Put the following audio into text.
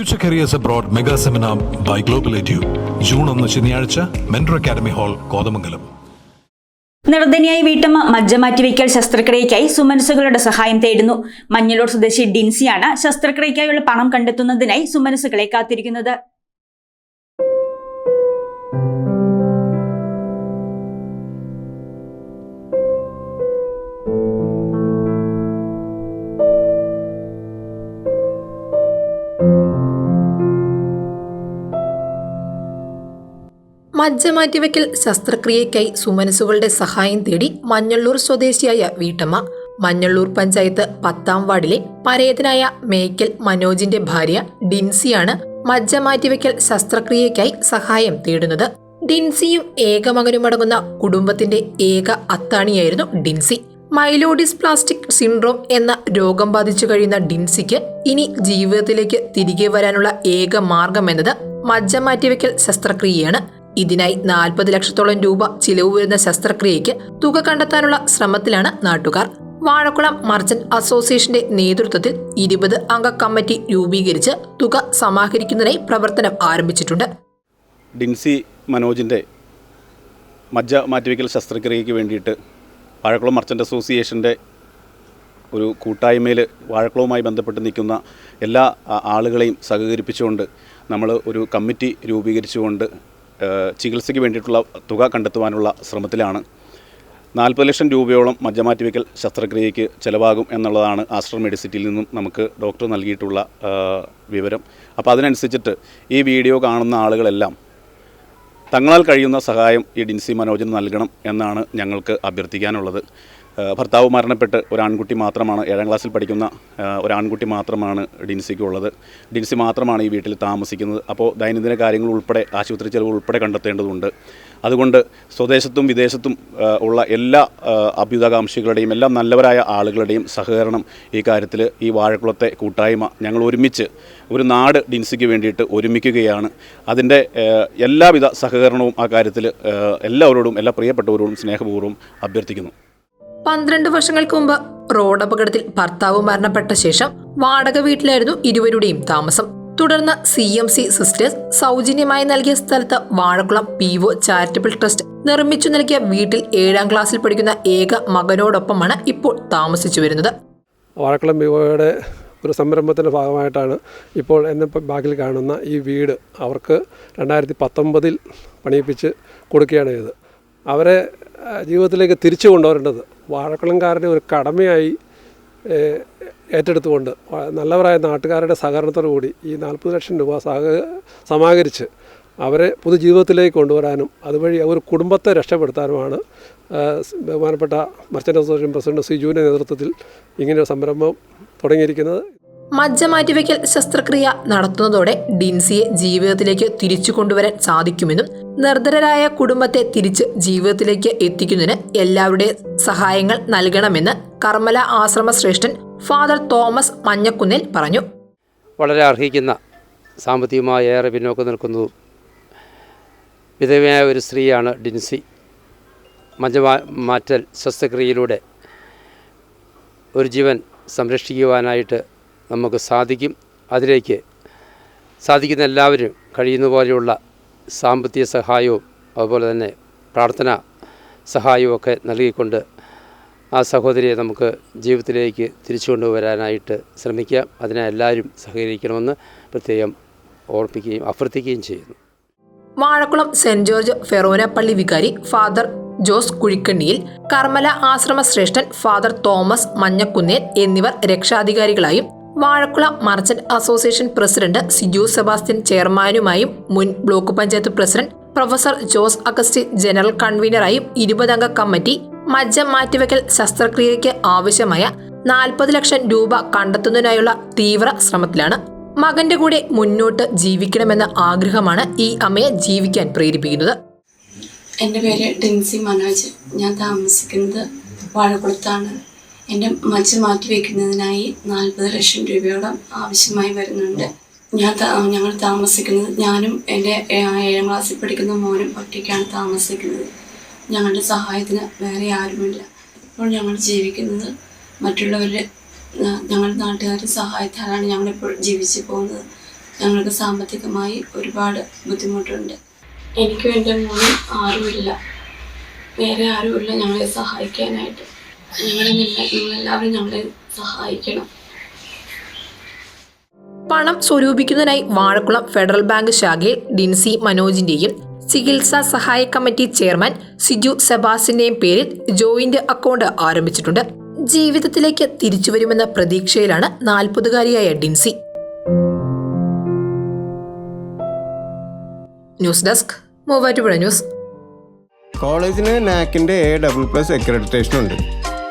Future careers abroad mega seminar by global edu June ഒന്ന് ശനിയാഴ്ച mentor academy hall Kothamangalam. നിർദ്ധനിയായി വീട്ടമ്മ മജ്ജ മാറ്റിവെക്കൽ ശസ്ത്രക്രിയയ്ക്കായി സുമനസുകളുടെ സഹായം തേടുന്നു. മഞ്ഞളൂർ സ്വദേശി ഡിൻസിയാണ് ശസ്ത്രക്രിയയ്ക്കായുള്ള പണം കണ്ടെത്തുന്നതിനായി സുമനസുകളെ കാത്തിരിക്കുന്നത്. മജ്ജ മാറ്റിവെക്കൽ ശസ്ത്രക്രിയയ്ക്കായി സുമനസുകളുടെ സഹായം തേടി മഞ്ഞള്ളൂർ സ്വദേശിയായ വീട്ടമ്മ. മഞ്ഞള്ളൂർ പഞ്ചായത്ത് പത്താം വാർഡിലെ പരേതനായ മേക്കൽ മനോജിന്റെ ഭാര്യ ഡിൻസിയാണ് മജ്ജ മാറ്റിവെക്കൽ ശസ്ത്രക്രിയയ്ക്കായി സഹായം തേടുന്നത്. ഡിൻസിയും ഏകമകനുമടങ്ങുന്ന കുടുംബത്തിന്റെ ഏക അത്താണിയായിരുന്നു ഡിൻസി. മൈലോഡിസ് പ്ലാസ്റ്റിക് സിൻഡ്രോം എന്ന രോഗം ബാധിച്ചു കഴിയുന്ന ഡിൻസിക്ക് ഇനി ജീവിതത്തിലേക്ക് തിരികെ വരാനുള്ള ഏക മാർഗം എന്നത് മജ്ജ മാറ്റിവെക്കൽ ശസ്ത്രക്രിയയാണ്. ഇതിനായി നാൽപ്പത് ലക്ഷത്തോളം രൂപ ചിലവ് വരുന്ന ശസ്ത്രക്രിയയ്ക്ക് തുക കണ്ടെത്താനുള്ള ശ്രമത്തിലാണ് നാട്ടുകാർ. വാഴക്കുളം മർച്ചന്റ് അസോസിയേഷന്റെ നേതൃത്വത്തിൽ ഇരുപത് അംഗ കമ്മിറ്റി രൂപീകരിച്ച് തുക സമാഹരിക്കുന്നതിനായി പ്രവർത്തനം ആരംഭിച്ചിട്ടുണ്ട്. ഡിൻസി മനോജിന്റെ മജ്ജ മാറ്റിവെക്കൽ ശസ്ത്രക്രിയയ്ക്ക് വേണ്ടിയിട്ട് വാഴക്കുളം മർച്ചന്റ് അസോസിയേഷന്റെ ഒരു കൂട്ടായ്മയിൽ വാഴക്കുളവുമായി ബന്ധപ്പെട്ട് നിൽക്കുന്ന എല്ലാ ആളുകളെയും സഹകരിപ്പിച്ചുകൊണ്ട് നമ്മൾ ഒരു കമ്മിറ്റി രൂപീകരിച്ചുകൊണ്ട് ചികിത്സയ്ക്ക് വേണ്ടിയിട്ടുള്ള തുക കണ്ടെത്തുവാനുള്ള ശ്രമത്തിലാണ്. നാൽപ്പത് ലക്ഷം രൂപയോളം മജ്ജമാറ്റിവെക്കൽ ശസ്ത്രക്രിയയ്ക്ക് ചിലവാകും എന്നുള്ളതാണ് ആസ്റ്റർ മെഡിസിറ്റിയിൽ നിന്നും നമുക്ക് ഡോക്ടർ നൽകിയിട്ടുള്ള വിവരം. അപ്പോൾ അതിനനുസരിച്ചിട്ട് ഈ വീഡിയോ കാണുന്ന ആളുകളെല്ലാം തങ്ങളാൽ കഴിയുന്ന സഹായം ഈ ഡിൻസി മനോജിന് നൽകണം എന്നാണ് ഞങ്ങൾക്ക് അഭ്യർത്ഥിക്കാനുള്ളത്. ഭർത്താവ് മരണപ്പെട്ട് ഒരു ആൺകുട്ടി മാത്രമാണ് ഏഴാം ക്ലാസ്സിൽ പഠിക്കുന്ന ഒരു ആൺകുട്ടി മാത്രമാണ് ഡിൻസിക്കുള്ളത് ഡിൻസി മാത്രമാണ് ഈ വീട്ടിൽ താമസിക്കുന്നത്. അപ്പോൾ ദൈനംദിന കാര്യങ്ങൾ ഉൾപ്പെടെ ആശുപത്രി ചെലവ് ഉൾപ്പെടെ കണ്ടെത്തേണ്ടതുണ്ട്. അതുകൊണ്ട് സ്വദേശത്തും വിദേശത്തും ഉള്ള എല്ലാ അഭ്യുതകാംക്ഷികളുടെയും എല്ലാ നല്ലവരായ ആളുകളുടെയും സഹകരണം ഈ കാര്യത്തിൽ ഈ വാഴക്കുളത്തെ കൂട്ടായ്മ ഞങ്ങൾ ഒരുമിച്ച് ഒരു നാട് ഡിൻസിക്ക് വേണ്ടിയിട്ട് ഒരുമിക്കുകയാണ്. അതിന്റെ എല്ലാവിധ സഹകരണവും ആ കാര്യത്തിൽ എല്ലാവരോടും എല്ലാ പ്രിയപ്പെട്ടവരോടും സ്നേഹപൂർവം അഭ്യർത്ഥിക്കുന്നു. പന്ത്രണ്ട് വർഷങ്ങൾക്ക് മുമ്പ് റോഡ് അപകടത്തിൽ ഭർത്താവ് മരണപ്പെട്ട ശേഷം വാടക വീട്ടിലായിരുന്നു ഇരുവരുടെയും താമസം. തുടർന്ന് സി എം സി സിസ്റ്റേഴ്സ് സൗജന്യമായി നൽകിയ സ്ഥലത്ത് Vazhakkulam P O charitable trust നിർമ്മിച്ചു നൽകിയ വീട്ടിൽ ഏഴാം ക്ലാസ്സിൽ പഠിക്കുന്ന ഏക മകനോടൊപ്പമാണ് ഇപ്പോൾ താമസിച്ചു വരുന്നത്. വാഴക്കുളം പി ഒയുടെ ഒരു സംരംഭത്തിന്റെ ഭാഗമായിട്ടാണ് ഇപ്പോൾ എന്നെ ബാക്കിൽ കാണുന്ന ഈ വീട് അവർക്ക് രണ്ടായിരത്തി പത്തൊമ്പതിൽ പണിയിപ്പിച്ച് കൊടുക്കുകയാണ് ചെയ്തത്. അവരെ ജീവിതത്തിലേക്ക് തിരിച്ചു കൊണ്ടുവരേണ്ടത് വാഴക്കുളംകാരുടെ ഒരു കടമയായി ഏറ്റെടുത്തുകൊണ്ട് നല്ലവരായ നാട്ടുകാരുടെ സഹകരണത്തോടു കൂടി ഈ നാൽപ്പത് ലക്ഷം രൂപ സഹ സമാഹരിച്ച് അവരെ പൊതുജീവിതത്തിലേക്ക് കൊണ്ടുവരാനും അതുവഴി ഒരു കുടുംബത്തെ രക്ഷപ്പെടുത്താനുമാണ് ബഹുമാനപ്പെട്ട മർച്ചന്റ് അസോസിയേഷൻ പ്രസിഡന്റ് സിജുവിന്റെ നേതൃത്വത്തിൽ ഇങ്ങനെ ഒരു സംരംഭം തുടങ്ങിയിരിക്കുന്നത്. മജ്ജ മാറ്റിവെക്കൽ ശസ്ത്രക്രിയ നടത്തുന്നതോടെ ഡിൻസിയെ ജീവിതത്തിലേക്ക് തിരിച്ചു കൊണ്ടുവരാൻ സാധിക്കുമെന്നും നിർധരരായ കുടുംബത്തെ തിരിച്ച് ജീവിതത്തിലേക്ക് എത്തിക്കുന്നതിന് എല്ലാവരുടെ സഹായങ്ങൾ നൽകണമെന്ന് കർമ്മല ആശ്രമ ശ്രേഷ്ഠൻ ഫാദർ തോമസ് മഞ്ഞക്കുന്നിൽ പറഞ്ഞു. വളരെ അർഹിക്കുന്ന സാമ്പത്തികമായി ഏറെ പിന്നോക്കം നിൽക്കുന്നതും വിധവയായ ഒരു സ്ത്രീയാണ് ഡിൻസി. മജ്ജ മാ- മാറ്റൽ ശസ്ത്രക്രിയയിലൂടെ ഒരു ജീവൻ സംരക്ഷിക്കുവാനായിട്ട് നമുക്ക് സാധിക്കും. അതിലേക്ക് സാധിക്കുന്ന എല്ലാവരും കഴിയുന്ന പോലെയുള്ള സാമ്പത്തിക സഹായവും അതുപോലെ തന്നെ പ്രാർത്ഥന സഹായവും ഒക്കെ നൽകിക്കൊണ്ട് ആ സഹോദരിയെ നമുക്ക് ജീവിതത്തിലേക്ക് തിരിച്ചു കൊണ്ടുവരാനായിട്ട് ശ്രമിക്കാം. അതിനെ എല്ലാവരും സഹകരിക്കണമെന്ന് പ്രത്യേകം ഓർപ്പിക്കുകയും അഭ്യർത്ഥിക്കുകയും ചെയ്യുന്നു. വാഴക്കുളം സെന്റ് ജോർജ് ഫെറോന പള്ളി വികാരി ഫാദർ ജോസ് കുഴിക്കണ്ണിയിൽ കർമ്മല ആശ്രമ ശ്രേഷ്ഠൻ ഫാദർ തോമസ് മഞ്ഞക്കുന്നേൽ എന്നിവർ രക്ഷാധികാരികളായും Vazhakkulam merchant association president Siju Sebastian ചെയർമാനുമായും മുൻ block panchayat president professor Jose August general കൺവീനറായും ഇരുപതംഗ കമ്മിറ്റി മജ്ജ മാറ്റിവെക്കൽ ശസ്ത്രക്രിയയ്ക്ക് ആവശ്യമായ നാൽപ്പത് ലക്ഷം രൂപ കണ്ടെത്തുന്നതിനായുള്ള തീവ്ര ശ്രമത്തിലാണ്. മകന്റെ കൂടെ മുന്നോട്ട് ജീവിക്കണമെന്ന ആഗ്രഹമാണ് ഈ അമ്മയെ ജീവിക്കാൻ പ്രേരിപ്പിക്കുന്നത്. എന്റെ പേര് ഡിൻസി മനോജ്. ഞാൻ താമസിക്കുന്നത് വാഴക്കുളത്താണ്. എന്റെ മച്ച് മാറ്റി വയ്ക്കുന്നതിനായി നാൽപ്പത് ലക്ഷം രൂപയോളം ആവശ്യമായി വരുന്നുണ്ട്. ഞാൻ ഞങ്ങൾ താമസിക്കുന്നത് ഞാനും എന്റെ ഏഴാം ക്ലാസ്സിൽ പഠിക്കുന്ന മോനും ഒറ്റയ്ക്കാണ് താമസിക്കുന്നത്. ഞങ്ങളുടെ സഹായത്തിന് വേറെ ആരുമില്ല. ഇപ്പോൾ ഞങ്ങൾ ജീവിക്കുന്നത് മറ്റുള്ളവരുടെ ഞങ്ങളുടെ നാട്ടുകാരുടെ സഹായത്താലാണ് ഞങ്ങളിപ്പോൾ ജീവിച്ചു പോകുന്നത്. ഞങ്ങൾക്ക് സാമ്പത്തികമായി ഒരുപാട് ബുദ്ധിമുട്ടുണ്ട്. എനിക്കും എന്റെ മോനും ആരുമില്ല. വേറെ ആരുമില്ല ഞങ്ങളെ സഹായിക്കാനായിട്ട്. നിങ്ങളെല്ലാവരും ഞങ്ങളെ സഹായിക്കണം. പണം സ്വരൂപിക്കുന്നതിനായി വാഴക്കുളം ഫെഡറൽ ബാങ്ക് ശാഖയിൽ ഡിൻസി മനോജിന്റെയും ചികിത്സാ സഹായ കമ്മിറ്റി ചെയർമാൻ സിജു സെബാസിന്റെയും പേരിൽ ജോയിന്റ് അക്കൗണ്ട് ആരംഭിച്ചിട്ടുണ്ട്. ജീവിതത്തിലേക്ക് തിരിച്ചു വരുമെന്ന പ്രതീക്ഷയിലാണ് നാൽപ്പതുകാരിയായ Dincy. News desk Muvattupuzha news. കോളേജിന് നാക്കിന്റെ എ ഡബിൾ പ്ലസ് അക്രഡിറ്റേഷൻ ഉണ്ട്.